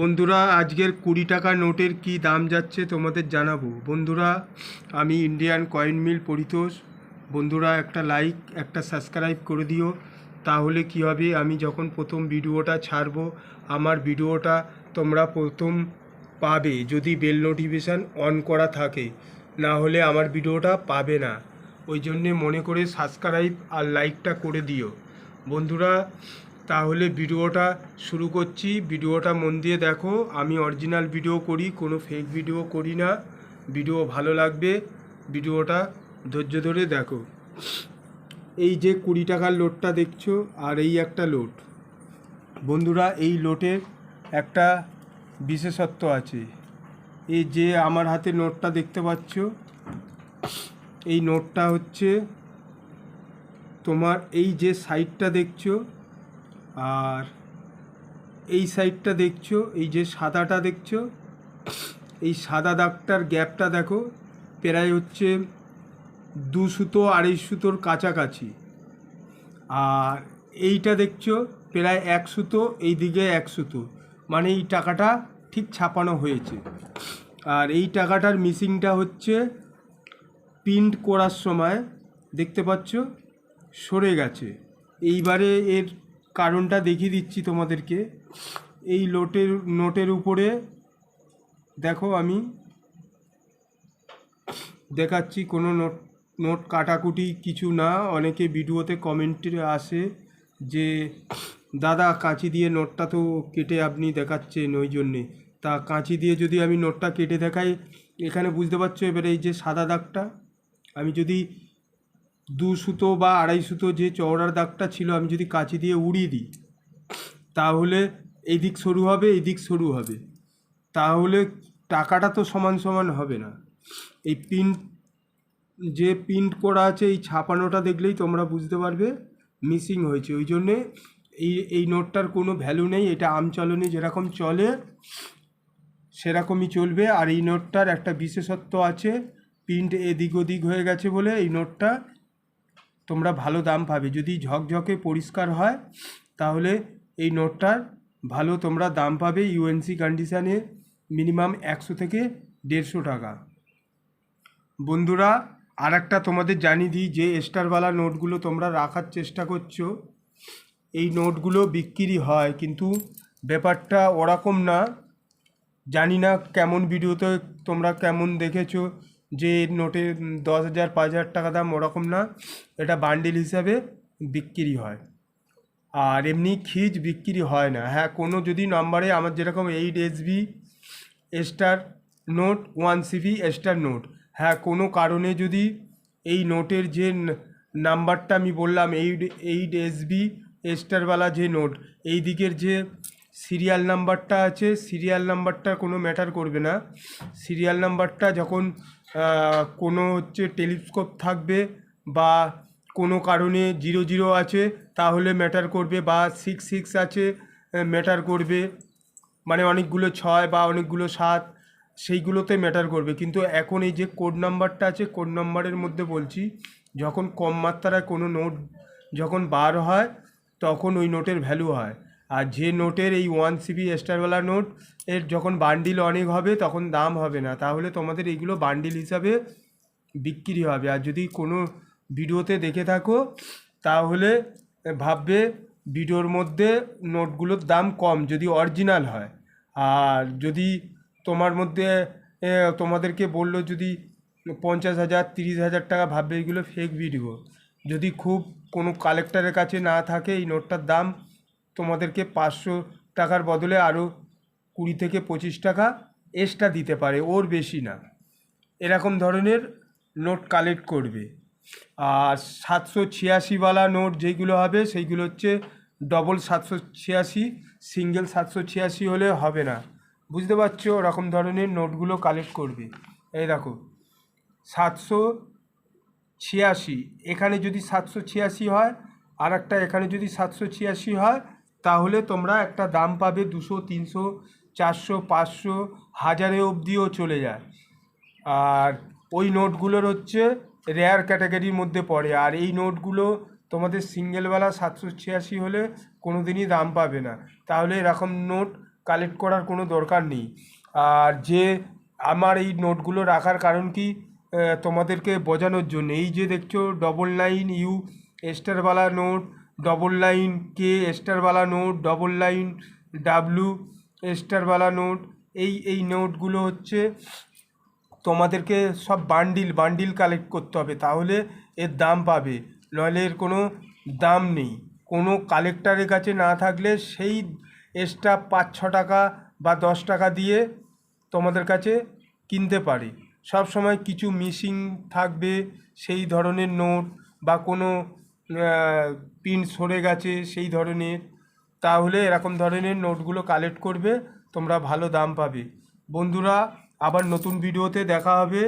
বন্ধুরা, আজকের কুড়ি টাকা নোটের কি দাম যাচ্ছে তোমাদের জানাব। বন্ধুরা, আমি ইন্ডিয়ান কয়েন মিল পরিতোষ। বন্ধুরা, একটা লাইক একটা সাবস্ক্রাইব করে দিও। তাহলে কি হবে, আমি যখন প্রথম ভিডিওটা ছাড়বো, আমার ভিডিওটা তোমরা প্রথম পাবে যদি বেল নোটিফিকেশান অন করা থাকে। না হলে আমার ভিডিওটা পাবে না। ওই জন্যে মনে করে সাবস্ক্রাইব আর লাইকটা করে দিও। বন্ধুরা তাহলে ভিডিওটা শুরু করছি। ভিডিওটা মন দিয়ে দেখো, আমি অরিজিনাল ভিডিও করি, কোনো ফেক ভিডিও করি না। ভিডিও ভালো লাগবে, ভিডিওটা ধৈর্য ধরে দেখো। এই যে কুড়ি টাকার লোডটা দেখছ, আর এই একটা লোট। বন্ধুরা, এই লোটের একটা বিশেষত্ব আছে। এই যে আমার হাতে নোটটা দেখতে পাচ্ছ, এই নোটটা হচ্ছে তোমার এই যে সাইডটা দেখছ আর এই সাইডটা দেখছ, এই যে সাদাটা দেখছ, এই সাদা দাগটার গ্যাপটা দেখো, প্রায় হচ্ছে দু সুতো, আড়াই সুতোর কাছাকাছি। আর এইটা দেখছ, প্রায় এক সুতো, এই দিকে এক সুতো। মানে এই টাকাটা ঠিক ছাপানো হয়েছে। আর এই টাকাটার মিসিংটা হচ্ছে প্রিন্ট করার সময়, দেখতে পাচ্ছ, সরে গেছে। এইবারে এর কারণটা দেখিয়ে দিচ্ছি তোমাদেরকে। এই লোটের, নোটের উপরে দেখো আমি দেখাচ্ছি কোনো নোট নোট কাটাকুটি কিছু না। অনেকে ভিডিওতে কমেন্টে আসে যে, দাদা, কাঁচি দিয়ে নোটটা তো কেটে আপনি দেখাচ্ছেন ওই জন্যে। তা কাঁচি দিয়ে যদি আমি নোটটা কেটে দেখাই, এখানে বুঝতে পারছ এবারে এই যে সাদা দাগটা? আমি যদি দু সুতো বা আড়াই সুতো যে চওড়ার দাগটা ছিল, আমি যদি কাঁচি দিয়ে উড়িয়ে দিই, তাহলে এই দিক সরু হবে এই দিক সরু হবে। তাহলে টাকাটা তো সমান সমান হবে না। এই প্রিন্ট যে প্রিন্ট করা আছে, এই ছাপানোটা দেখলেই তোমরা বুঝতে পারবে, মিসিং হয়েছে। ওই জন্যে এই এই নোটটার কোনো ভ্যালু নেই। এটা আমচলনে যেরকম চলে, সেরকমই চলবে। আর এই নোটটার একটা বিশেষত্ব আছে প্রিন্ট এদিক ওদিক হয়ে গেছে বলে এই নোটটা তোমরা ভালো দাম পাবে। যদি ঝকঝকে পরিষ্কার হয়, তাহলে এই নোটটার ভালো তোমরা দাম পাবে ইউএনসি কন্ডিশানে মিনিমাম একশো থেকে দেড়শো টাকা। বন্ধুরা আর একটা তোমাদের জানিয়ে দিই, যে স্টারওয়ালা নোটগুলো তোমরা রাখার চেষ্টা করছ, এই নোটগুলো বিক্রি হয়, কিন্তু ব্যাপারটা ওরকম না। জানি না কেমন ভিডিওতে তোমরা কেমন দেখেছ যে নোটে দশ হাজার, পাঁচ হাজার টাকা দাম ওরকম না, এটা বান্ডিল হিসাবে বিক্রি হয়। আর এমনি খিজ বিক্রি হয় না। হ্যাঁ কোনো যদি নাম্বারে আমার যেরকম eight S B star note one C B star note হ্যাঁ কোনো কারণে যদি এই নোটের যে নাম্বারটা আমি বললাম এইট এইট এসবি স্টারওয়ালা যে নোট এই দিকের যে সিরিয়াল নাম্বারটা আছে, সিরিয়াল নাম্বারটা কোনো ম্যাটার করবে না। সিরিয়াল নাম্বারটা যখন কোনো হচ্ছে টেলিস্কোপ থাকবে বা কোনো কারণে জিরো জিরো আছে, তাহলে ম্যাটার করবে বা সিক্স সিক্স আছে ম্যাটার করবে। মানে অনেকগুলো ছয় বা অনেকগুলো সাত, সেইগুলোতে ম্যাটার করবে। কিন্তু এখন এই যে কোড নাম্বারটা আছে, কোড নাম্বারের মধ্যে বলছি, যখন কম মাত্রায় কোনো নোট যখন বার হয়, তখন ওই নোটের ভ্যালু হয়। আর যে নোটের এই ওয়ান সিবি স্টারওয়ালা নোট, এর যখন বান্ডিল অনেক হবে, তখন দাম হবে না। তাহলে তোমাদের এইগুলো বান্ডিল হিসাবে বিক্রি হবে। আর যদি কোনো ভিডিওতে দেখে থাকো, তাহলে ভাববে ভিডিওর মধ্যে নোটগুলোর দাম কম, যদি অরিজিনাল হয়। আর যদি তোমার মধ্যে তোমাদেরকে বলল যদি পঞ্চাশ হাজার, তিরিশ হাজার টাকা ভাববে, এগুলো ফেক ভিডিও যদি খুব কোনো কালেক্টরের কাছে না থাকে, এই নোটটার দাম তোমাদেরকে পাঁচশো টাকার বদলে আরও কুড়ি থেকে পঁচিশ টাকা এক্সট্রা দিতে পারে, ওর বেশি না। এরকম ধরনের নোট কালেক্ট করবে। আর সাতশো ছিয়াশিওয়ালা নোট যেইগুলো হবে, সেইগুলো হচ্ছে ডবল সাতশো ছিয়াশি সিঙ্গেল সাতশো ছিয়াশি হলে হবে না। বুঝতে পারছ? ওরকম ধরনের নোটগুলো কালেক্ট করবে। এই দেখো, সাতশো ছিয়াশি, এখানে যদি সাতশো ছিয়াশি হয় আর একটা এখানে যদি সাতশো ছিয়াশি হয় তাহলে তোমরা একটা দাম পাবে দুশো, তিনশো, চারশো, পাঁচশো, হাজারে অবধিও চলে যায়। আর ওই নোটগুলোর হচ্ছে রেয়ার ক্যাটাগরির মধ্যে পড়ে। আর এই নোটগুলো তোমাদের সিঙ্গেলওয়ালা সাতশো ছিয়াশি হলে কোনো দিনই দাম পাবে না। তাহলে এরকম নোট কালেক্ট করার কোনো দরকার নেই। আর যে আমার এই নোটগুলো রাখার কারণ কি? তোমাদেরকে বোঝানোর জন্য। এই যে দেখছ ডবল নাইন ইউ এস্টারওয়ালা নোট ডবল লাইন কে স্টারওয়ালা নোট ডবল লাইন ডাব্লু স্টারওয়ালা নোট এই এই নোটগুলো হচ্ছে তোমাদেরকে সব বান্ডিল বান্ডিল কালেক্ট করতে হবে। তাহলে এর দাম পাবে। নইলে এর কোনো দাম নেই। কোনো কালেক্টারের কাছে না থাকলে সেই এক্সট্রা পাঁচ, ছ টাকা বা দশ টাকা দিয়ে তোমাদের কাছে কিনতে পারে। সব সময় কিছু মিসিং থাকবে সেই ধরনের নোট বা কোনো পিন সরে গেছে সেই ধরনের। তাহলে এরকম ধরনের নোটগুলো কালেক্ট করবে, তোমরা ভালো দাম পাবে। বন্ধুরা, আবার নতুন ভিডিওতে দেখা হবে।